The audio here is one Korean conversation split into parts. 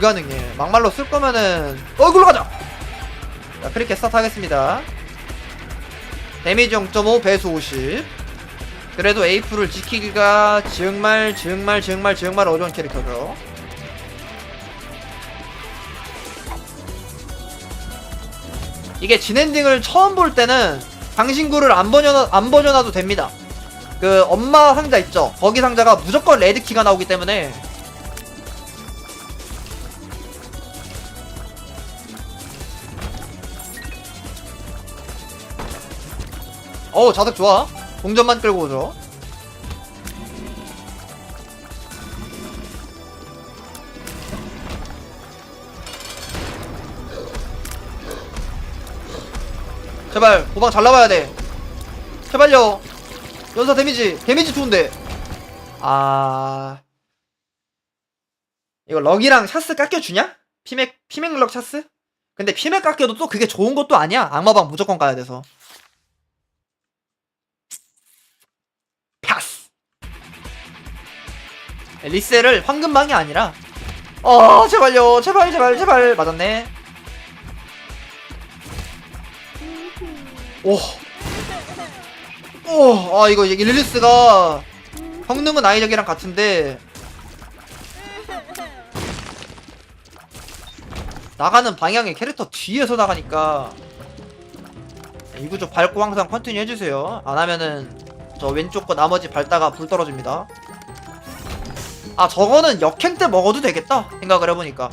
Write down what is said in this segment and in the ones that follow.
불가능해. 막말로 쓸 거면은 어 글로 가자! 자 크리켓 스타트 하겠습니다. 데미지 0.5 배수 50 그래도 에이프를 지키기가 정말 정말 정말 정말 어려운 캐릭터죠. 이게 진엔딩을 처음 볼 때는 장신구를 안 버려 안 버려놔도 됩니다. 그 엄마 상자 있죠? 거기 상자가 무조건 레드 키가 나오기 때문에 어우 자득 좋아. 동전만 끌고 오죠. 제발 도망 잘 나와야 돼 제발요 연사 데미지 데미지 좋은데 아 이거 럭이랑 샤스 깎여주냐? 피맥 피맥 럭 샤스? 근데 피맥 깎여도 또 그게 좋은 것도 아니야 악마방 무조건 가야 돼서 리셀을 황금방이 아니라 어 제발요 제발 제발 제발 맞았네 오. 오, 아, 이거, 이게 릴리스가 성능은 아이작이랑 같은데, 나가는 방향이 캐릭터 뒤에서 나가니까, 이 구조 밟고 항상 컨티뉴 해주세요. 안 하면은, 저 왼쪽 거 나머지 밟다가 불 떨어집니다. 아, 저거는 역행 때 먹어도 되겠다. 생각을 해보니까.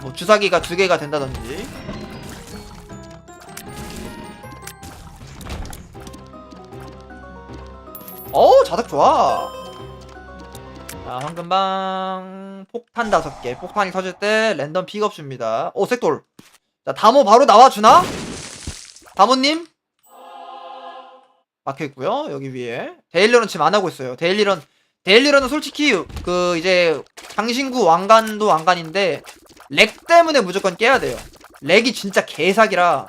뭐, 주사기가 두 개가 된다든지. 어우 자득 좋아 자 황금방 폭탄 다섯 개 폭탄이 터질 때 랜덤 픽업 줍니다 오 색돌 자 다모 바로 나와주나? 다모님 막혀있고요 여기 위에 데일리런 지금 안하고 있어요 데일리런 데일리런은 솔직히 그 이제 장신구 왕관도 왕관인데 렉 때문에 무조건 깨야 돼요 렉이 진짜 개사기라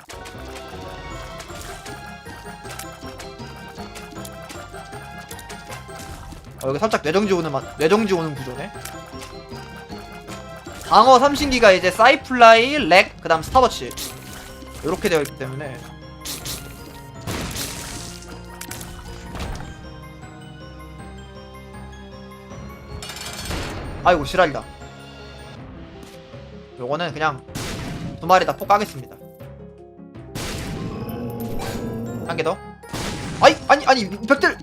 어, 여기 살짝 뇌정지 오는 맛, 뇌정지 오는 구조네. 방어 삼신기가 이제 사이플라이, 렉, 그 다음 스타버치. 이렇게 되어 있기 때문에. 아이고, 시랄이다. 요거는 그냥 두 마리 다 폭가겠습니다. 한 개 더. 아이, 아니, 아니, 벽들!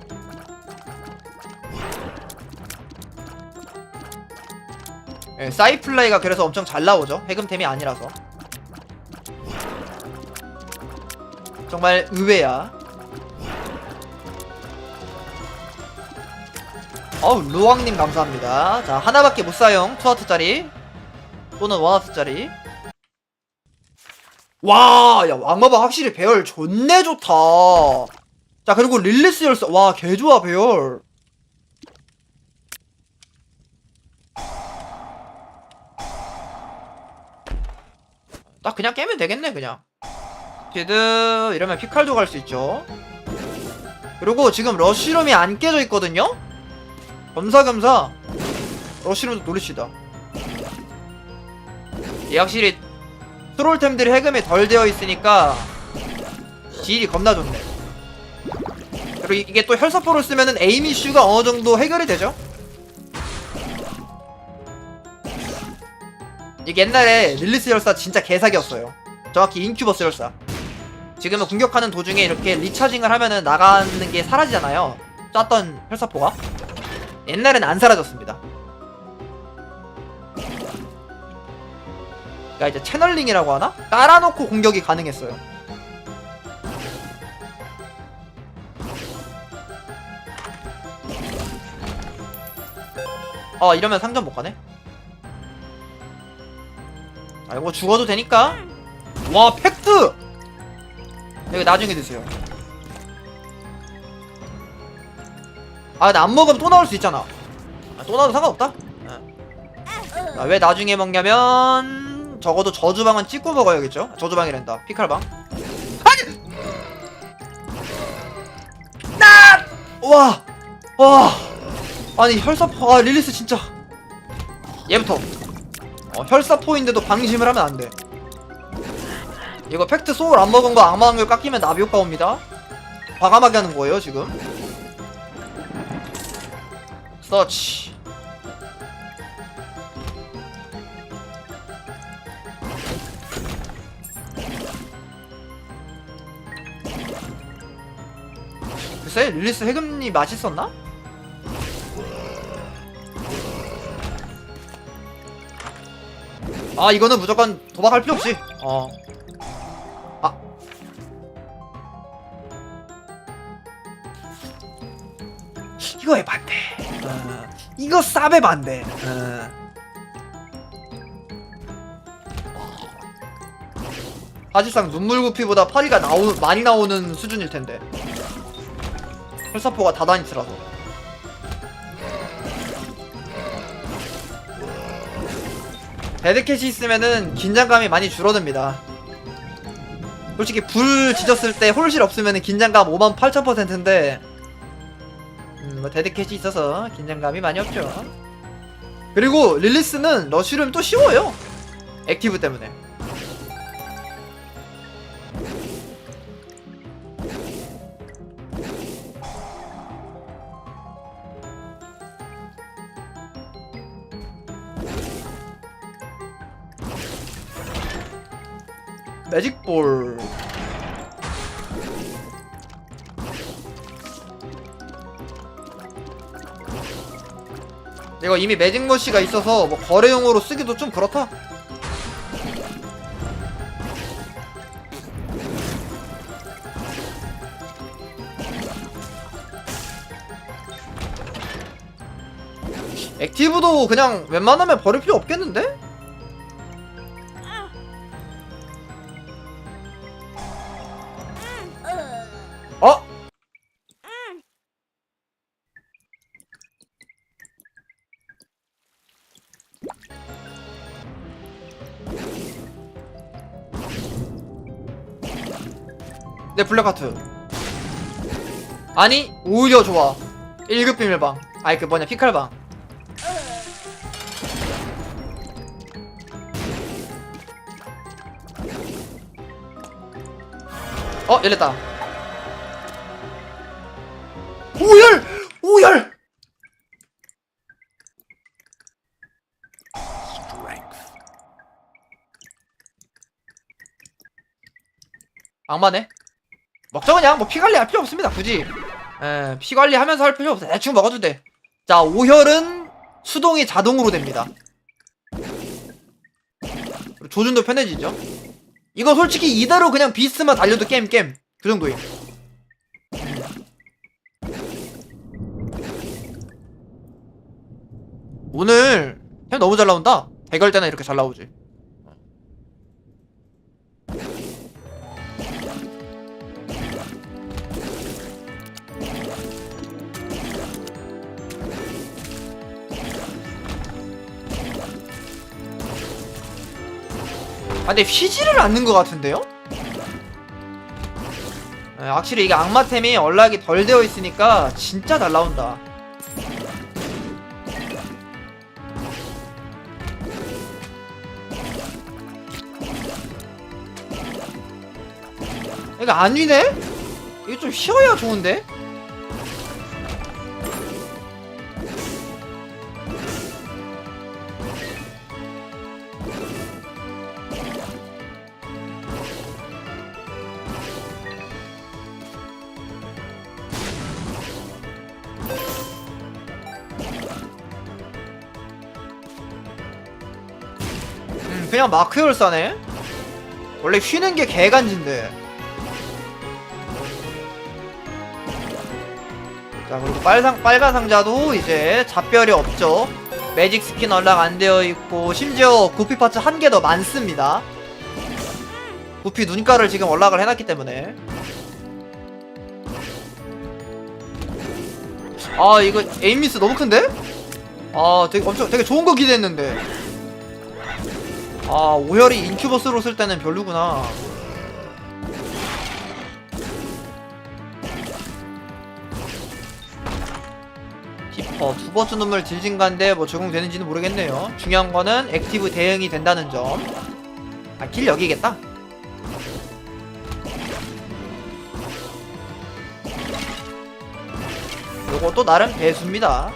예, 사이플라이가 그래서 엄청 잘 나오죠. 해금템이 아니라서. 정말 의외야. 어우, 루왕님 감사합니다. 자, 하나밖에 못 사용. 투하트짜리. 또는 원하트짜리. 와, 야, 왕마방 확실히 배열 존내 좋다. 자, 그리고 릴리스 열쇠. 와, 개 좋아, 배열. 딱 그냥 깨면 되겠네 그냥 피드 이러면 피칼도 갈 수 있죠 그리고 지금 러쉬룸이 안 깨져 있거든요 겸사겸사 러쉬룸도 노리시다 이 확실히 트롤템들이 해금이 덜 되어 있으니까 딜이 겁나 좋네 그리고 이게 또 혈사포를 쓰면은 에임 이슈가 어느 정도 해결이 되죠 이게 옛날에 릴리스 열사 진짜 개사기였어요. 정확히 인큐버스 열사. 지금은 공격하는 도중에 이렇게 리차징을 하면은 나가는 게 사라지잖아요. 쐈던 혈사포가. 옛날엔 안 사라졌습니다. 그러니까 이제 채널링이라고 하나? 깔아놓고 공격이 가능했어요. 어 이러면 상점 못 가네. 아 이거 죽어도 되니까 와 팩트 이거 나중에 드세요 아 근데 안 먹으면 또 나올 수 있잖아. 아, 또 나와도 상관없다. 예. 아, 왜 나중에 먹냐면 적어도 저주방은 찍고 먹어야겠죠? 저주방이란다. 피칼방. 아니! 나! 와! 와! 아니 혈사포 아 릴리스 진짜. 얘부터. 어, 혈사포인데도 방심을 하면 안돼. 이거 팩트 소울 안 먹은 거 악마 확률 깎이면 나비 효과 옵니다. 과감하게 하는 거예요 지금 서치 글쎄 릴리스 해금이 맛있었나? 아 이거는 무조건 도박할 필요 없이 어. 이거 쌉에 반대. 어. 사실상 눈물 구피보다 파리가 나오, 많이 나오는 수준일 텐데. 혈사포가 다다니트라서. 데드캣이 있으면은 긴장감이 많이 줄어듭니다. 솔직히 불 지졌을 때 홀실 없으면은 긴장감 5만 8천 퍼센트인데 음, 뭐 데드캣이 있어서 긴장감이 많이 없죠. 그리고 릴리스는 러쉬룸 또 쉬워요. 액티브 때문에. 매직볼 이거 이미 매직머시가 있어서 뭐 거래용으로 쓰기도 좀 그렇다 액티브도 그냥 웬만하면 버릴 필요 없겠는데? 블랙하트 아니 오히려 좋아. 1급 비밀방. 아니 그 뭐냐 피칼방. 어 열렸다. 오열! 오열! 악마네 먹자 그냥. 뭐 피 관리 할 필요 없습니다 굳이. 에 피 관리 하면서 할 필요 없어 대충 먹어도 돼자 오혈은 수동이 자동으로 됩니다. 조준도 편해지죠? 이거 솔직히 이대로 그냥 비스만 달려도 게임 게임. 그 정도예요. 오늘 햄 너무 잘 나온다. 대결 때는 이렇게 잘 나오지. 근데 휘지를 않는 것 같은데요? 네, 확실히 이게 악마템이 연락이 덜 되어 있으니까 진짜 잘 나온다. 이거 안 위네? 이거 좀 쉬어야 좋은데? 그냥 마크열 싸네? 원래 휘는 게 개간지인데. 자 그리고 빨상, 빨간 상자도 이제 잡별이 없죠 매직 스킨 연락 안 되어 있고 심지어 구피 파츠 한 개 더 많습니다 구피 눈가를 지금 연락을 해놨기 때문에 아 이거 에임미스 너무 큰데? 아 되게 엄청 되게 좋은 거 기대했는데 아 오열이 인큐버스로 쓸 때는 별로구나 어, 두 번째 눈물 딜진가인데 뭐 적용되는지는 모르겠네요. 중요한 거는 액티브 대응이 된다는 점. 아, 길 여기겠다. 요것도 나름 배수입니다.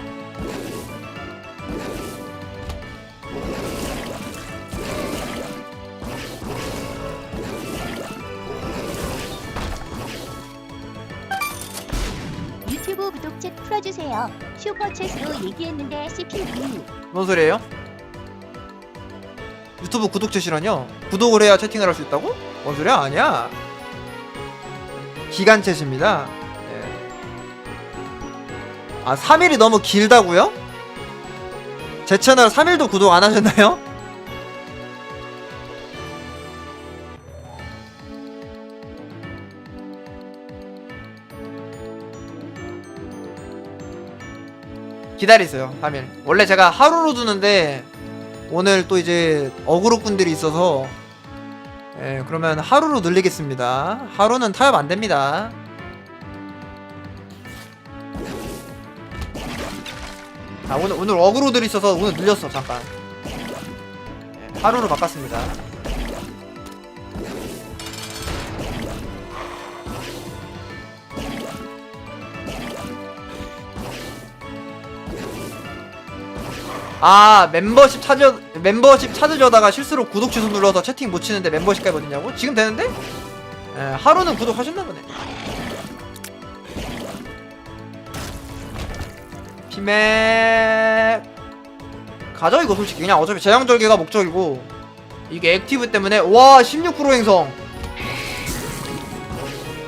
유튜브 구독책 풀어주세요. 슈퍼챗으로 얘기했는데 CPU. 뭔 소리예요? 유튜브 구독 채시라뇨? 구독을 해야 채팅을 할 수 있다고? 뭔 소리야? 아니야. 기간 채시입니다. 예. 아, 3일이 너무 길다고요? 제 채널 3일도 구독 안 하셨나요? 기다리세요 3일 원래 제가 하루로 두는데 오늘 또 이제 어그로꾼들이 있어서 예 그러면 하루로 늘리겠습니다. 하루는 타협 안됩니다. 아 오늘 오늘 어그로들이 있어서 오늘 늘렸어 잠깐. 예, 하루로 바꿨습니다 아 멤버십 찾으 멤버십 찾으려다가 실수로 구독 취소 눌러서 채팅 못 치는데 멤버십 가입 어딨냐고? 지금 되는데? 예, 하루는 구독하셨나 보네. 피맥 가져 이거 솔직히 그냥 어차피 재앙절개가 목적이고 이게 액티브 때문에 와 16% 행성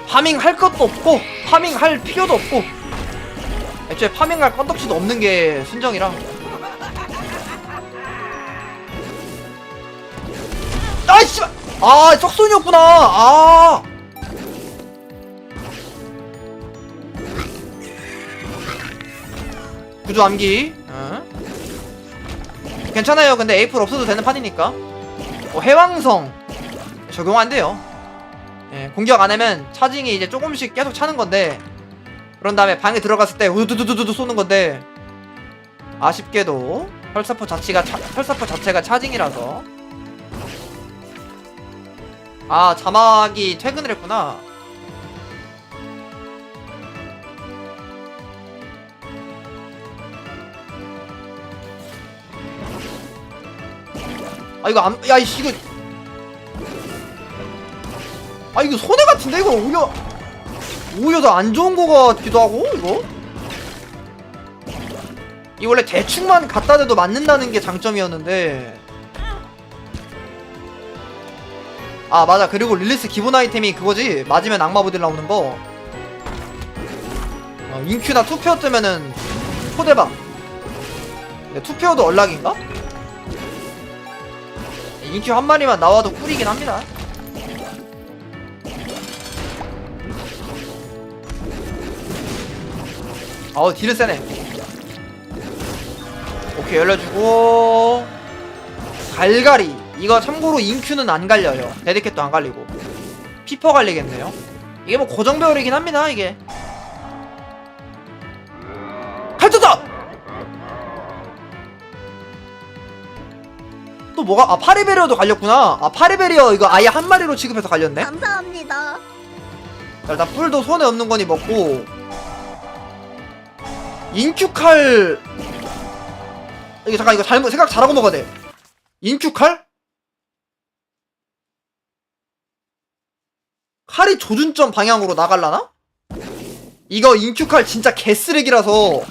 파밍 할 것도 없고 파밍 할 필요도 없고 애초에 파밍 할 건덕지도 없는 게 순정이라 아이씨! 아, 썩손이었구나! 아! 구조 암기. 어? 괜찮아요. 근데 에이플 없어도 되는 판이니까. 어, 해왕성. 적용 안 돼요. 예, 공격 안 하면 차징이 이제 조금씩 계속 차는 건데, 그런 다음에 방에 들어갔을 때 우두두두두두 쏘는 건데, 아쉽게도 펄사포 자체가, 차, 펄사포 자체가 차징이라서, 아 자막이 퇴근을 했구나. 아 이거 안.. 야 이거. 아 이거 손해 같은데? 이거 오히려 오히려 더 안 좋은 거 같기도 하고 이거? 이 원래 대충만 갖다 대도 맞는다는 게 장점이었는데 아 맞아. 그리고 릴리스 기본 아이템이 그거지. 맞으면 악마 보딜 나오는 거. 어, 인큐나 투페어 뜨면은 초대박. 근데 투페어도 얼락인가? 인큐 한 마리만 나와도 꿀이긴 합니다. 아우 딜은 세네. 오케이 열려주고. 갈갈이 이거 참고로 인큐는 안 갈려요. 데드캣도 안 갈리고. 피퍼 갈리겠네요. 이게 뭐 고정 배열이긴 합니다 이게. 칼쳤다! 또 뭐가? 아 파리베리어도 갈렸구나. 아 파리베리어 이거 아예 한 마리로 취급해서 갈렸네? 감사합니다. 자, 일단 뿔도 손에 없는 거니 먹고. 인큐칼. 이게 잠깐 이거 잘못 생각 잘하고 먹어야 돼. 인큐칼? 칼이 조준점 방향으로 나갈라나? 이거 인큐칼 진짜 개쓰레기라서.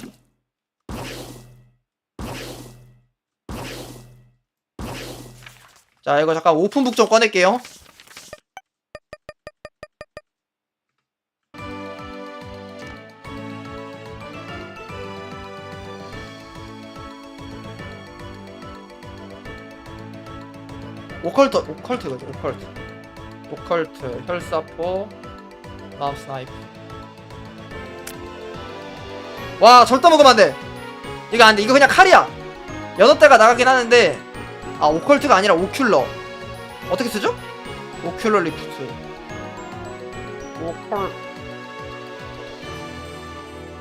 자 이거 잠깐 오픈북 좀 꺼낼게요. 오컬트 오컬트 이거지 오컬트 오컬트 혈사포 마우 스나이프. 와 절대 먹으면 안 돼. 이거 안 돼. 이거 그냥 칼이야. 여덟 대가 나가긴 하는데 아 오컬트가 아니라 오큘러. 어떻게 쓰죠? 오큘러 리프트. 오컬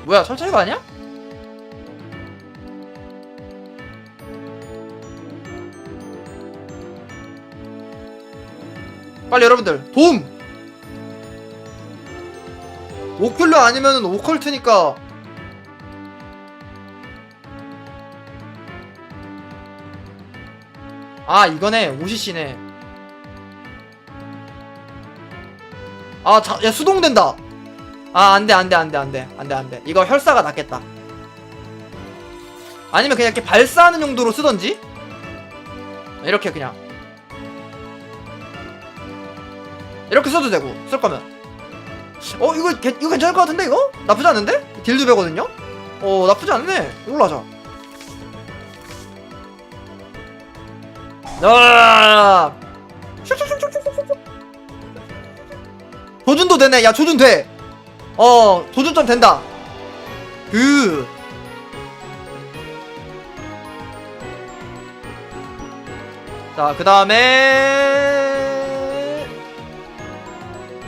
뭐야 철저이가 아니야? 빨리 여러분들 도움! 오클루 아니면 오컬트니까. 아 이거네. 오시시네. 아야 수동된다. 아 안돼 안돼 안돼 안돼. 안돼 안돼. 이거 혈사가 낫겠다. 아니면 그냥 이렇게 발사하는 용도로 쓰던지? 이렇게 그냥 이렇게 써도 되고 쓸 거면. 어 이거 개- 이거 괜찮을 것 같은데 이거? 나쁘지 않은데? 딜도 배거든요? 어 나쁘지 않네. 이걸로 하자. 아 슉슉슉슉슉슉슉. 조준도 되네. 야 조준 돼어 조준 좀 된다. 그. 자, 그 다음에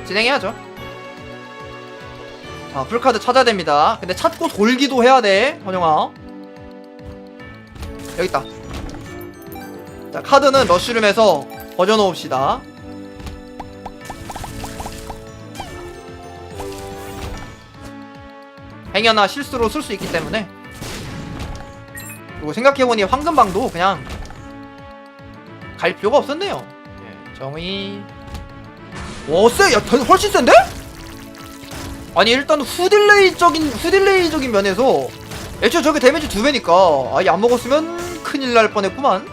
진행해야죠. 자, 풀카드 찾아야 됩니다. 근데 찾고 돌기도 해야 돼, 헌영아. 여기 있다. 자, 카드는 러쉬룸에서 버려놓읍시다. 행여나 실수로 쓸 수 있기 때문에. 그리고 생각해보니 황금방도 그냥 갈 필요가 없었네요. 예, 정의. 오, 쎄! 야, 더- 훨씬 센데? 아니, 일단 후딜레이적인, 후딜레이적인 면에서 애초에 저게 데미지 두 배니까 아예 안 먹었으면 큰일 날 뻔했구만.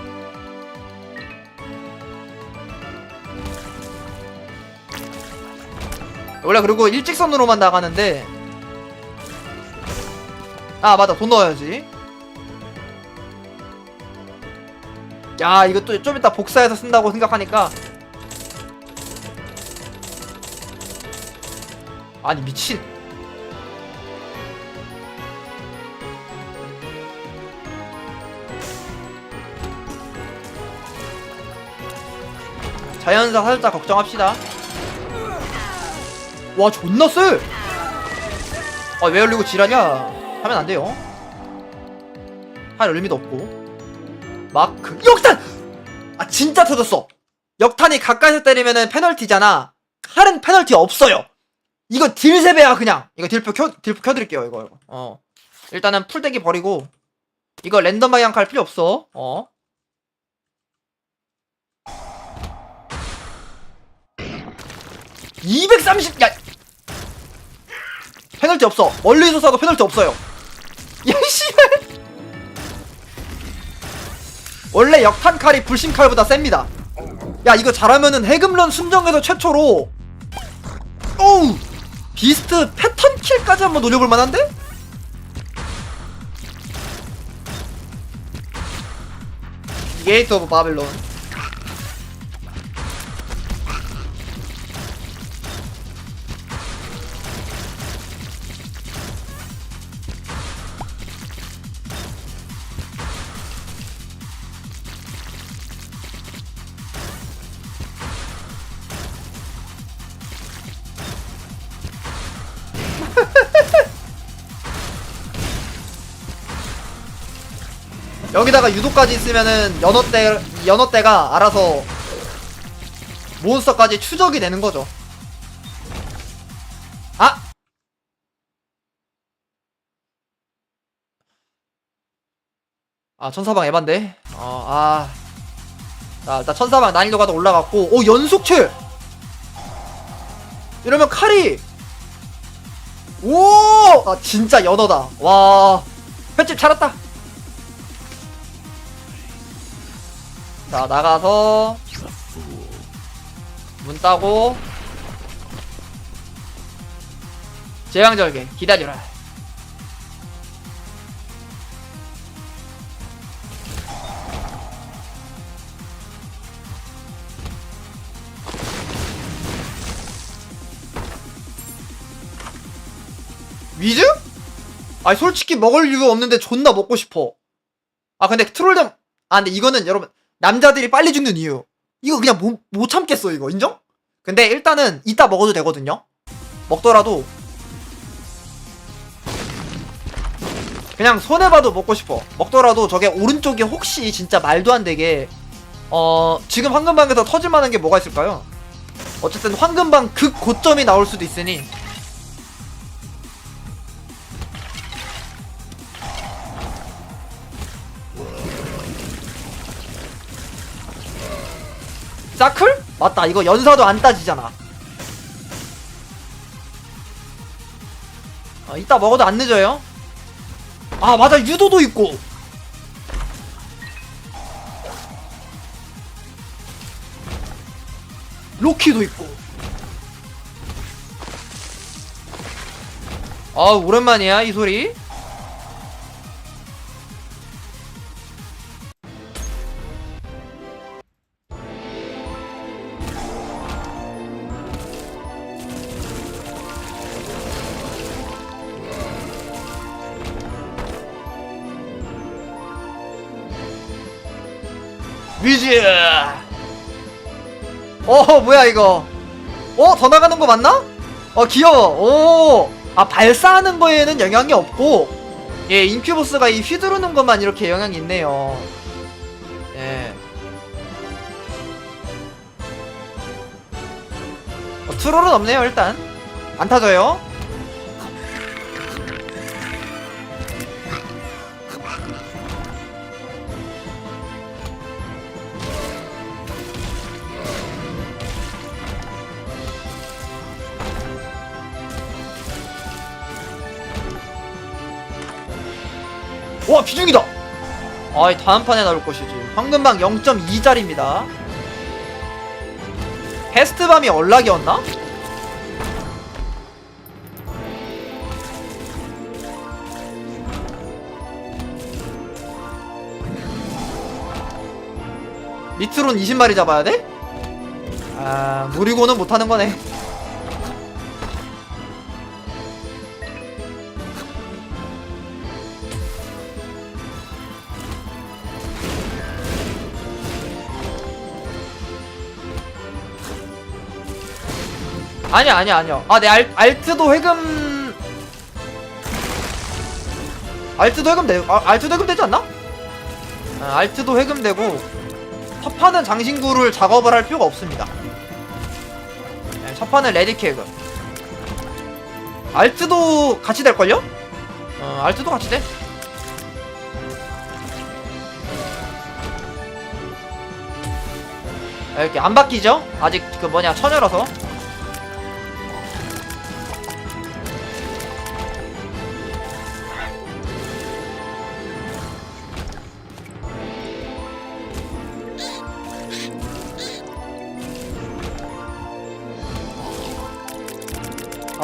원래 그리고 일직선으로만 나가는데 아 맞다 돈 넣어야지 야 이것도 좀 이따 복사해서 쓴다고 생각하니까 아니 미친. 자연사 살짝 걱정합시다. 와 존나 쎄! 아왜 열리고 지랄이야? 하면 안 돼요. 할 의미도 없고. 마크 역탄! 아 진짜 터졌어. 역탄이 가까이서 때리면은 페널티잖아. 칼은 페널티 없어요 이거 딜 세배야 그냥. 이거 딜표 켜 딜표 켜드릴게요 이거. 어. 일단은 풀대기 버리고 이거 랜덤 방향 갈 필요 없어. 어. (230) 야! 페널티 없어. 멀리서 쏴도 페널티 없어요. 야 씨발. 원래 역탄 칼이 불신 칼보다 셉니다. 야 이거 잘하면은 해금런 순정에서 최초로. 오우 비스트 패턴 킬까지 한번 노려볼 만한데? 게이트 오브 바빌론 여기다가 유도까지 있으면은 연어대 연어대가 알아서 몬스터까지 추적이 되는 거죠. 아! 아 천사방 에반데. 어 아. 자 일단 천사방 난이도가 더 올라갔고 오 연속체. 이러면 칼이 오! 아 진짜 연어다. 와. 횟집 찾았다. 자 나가서 문 따고 제왕절개 기다려라 위즈? 아니 솔직히 먹을 이유 없는데 존나 먹고 싶어 아 근데 트롤dem 아 근데 이거는 여러분 남자들이 빨리 죽는 이유 이거 그냥 못, 못 참겠어 이거 인정? 근데 일단은 이따 먹어도 되거든요 먹더라도 그냥 손해봐도 먹고 싶어 먹더라도 저게 오른쪽에 혹시 진짜 말도 안 되게 어 지금 황금방에서 터질 만한 게 뭐가 있을까요? 어쨌든 황금방 극 고점이 나올 수도 있으니 사클? 맞다 이거 연사도 안 따지잖아. 아, 이따 먹어도 안 늦어요? 아 맞아 유도도 있고. 로키도 있고. 아 오랜만이야 이 소리 뮤즈. 어 뭐야 이거? 어 더 나가는 거 맞나? 어 귀여워. 오아 발사하는 거에는 영향이 없고 예 인큐보스가 이 휘두르는 것만 이렇게 영향이 있네요. 예. 어, 트롤은 없네요 일단. 안 타져요 와 비중이다 아이 다음 판에 나올 것이지 황금방 0.2짜리입니다 베스트밤이 얼락이었나? 리트론 20마리 잡아야 돼? 아 무리고는 못하는 거네 아니야 아니야 아니야 아내 알트도 회금 알트도 회금돼 아, 알트도 회금되지 않나? 아, 알트도 회금되고 첫 판은 장신구를 작업을 할 필요가 없습니다 네, 첫 판은 레디키 회금 알트도 같이 될걸요? 어 알트도 같이 돼 아, 이렇게 안 바뀌죠? 아직 그 뭐냐 처녀라서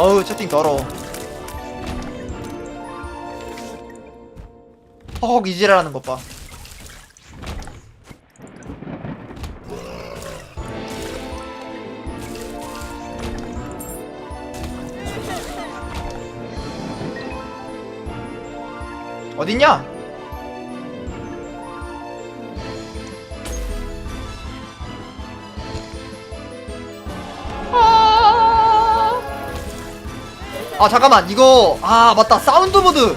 어우 채팅 더러워 허헉 이지라는 것봐 어딨냐? 아 잠깐만 이거 아 맞다 사운드 모드.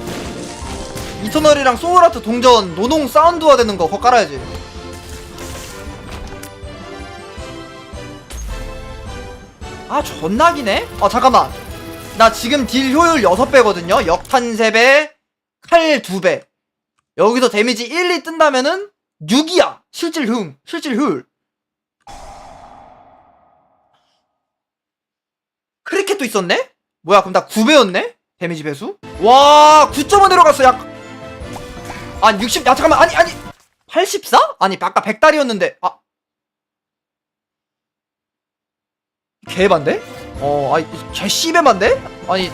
이터널이랑 소울아트 동전 노농 사운드화 되는 거 그거 깔아야지. 아 존나기네? 아 잠깐만. 나 지금 딜 효율 6배거든요? 역탄 3배 칼 2배. 여기서 데미지 1, 2 뜬다면은 6이야. 실질 효율 실질 효율. 크리켓도 있었네? 뭐야 그럼 나 9배였네? 데미지 배수? 와 9.5 내려갔어 약 아니 60, 야 잠깐만 아니 아니 84? 아니 아까 100달이었는데 아 개반데? 어 아니 개 씨배만데? 아니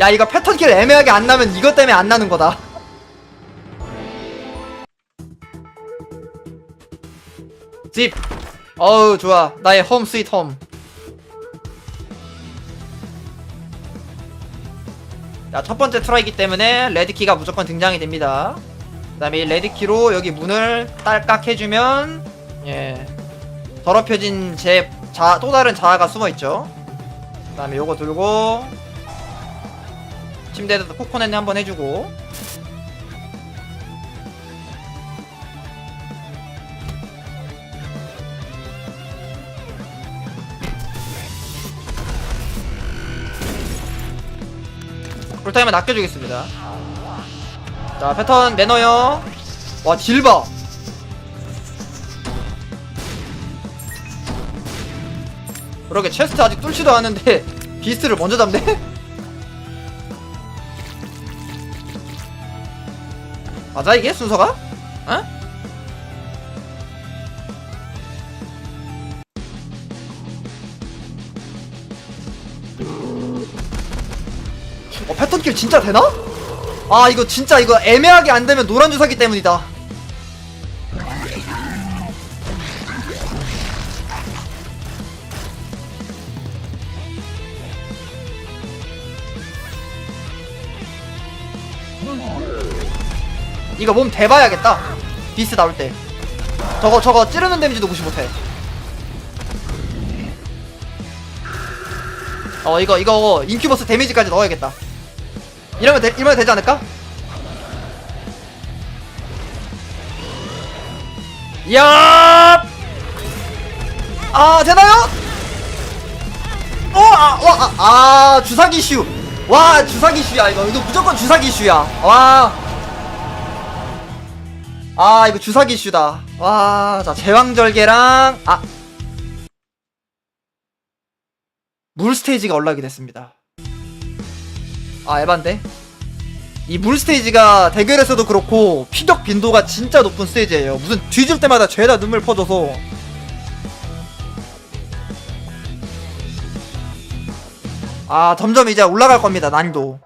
야 이거 패턴킬 애매하게 안 나면 이것 때문에 안 나는 거다 집 어우 좋아 나의 홈 스윗 홈 자, 첫 번째 트라이기 때문에 레드키가 무조건 등장이 됩니다. 그 다음에 이 레드키로 여기 문을 딸깍 해주면, 예. 더럽혀진 제 자, 또 다른 자아가 숨어 있죠. 그 다음에 요거 들고 침대에다 코코넷 한번 해주고 쿨타임은 아껴주겠습니다. 자 패턴 매너요. 와 딜봐. 그러게 체스트 아직 뚫지도 않았는데 비스트를 먼저 잡네? 맞아 이게 순서가? 어? 어 패턴킬 진짜 되나? 아 이거 진짜 이거 애매하게 안 되면 노란 주사기 때문이다 이거 몸 대봐야겠다 비스 나올 때 저거 저거 찌르는 데미지도 무시 못해 어 이거 이거 인큐버스 데미지까지 넣어야겠다 이러면 되, 이러면 되지 않을까? 야! 아 되나요? 어, 아, 와, 아, 아, 주사기 슈. 와, 주사기 슈야, 이거. 이거 무조건 주사기 슈야. 와. 아, 이거 주사기 슈다. 와, 자, 제왕절개랑, 아. 물 스테이지가 올라오게 됐습니다. 아, 에반데? 이 물 스테이지가 대결에서도 그렇고, 피격 빈도가 진짜 높은 스테이지예요. 무슨 뒤질 때마다 죄다 눈물 퍼져서. 아 점점 이제 올라갈 겁니다 난이도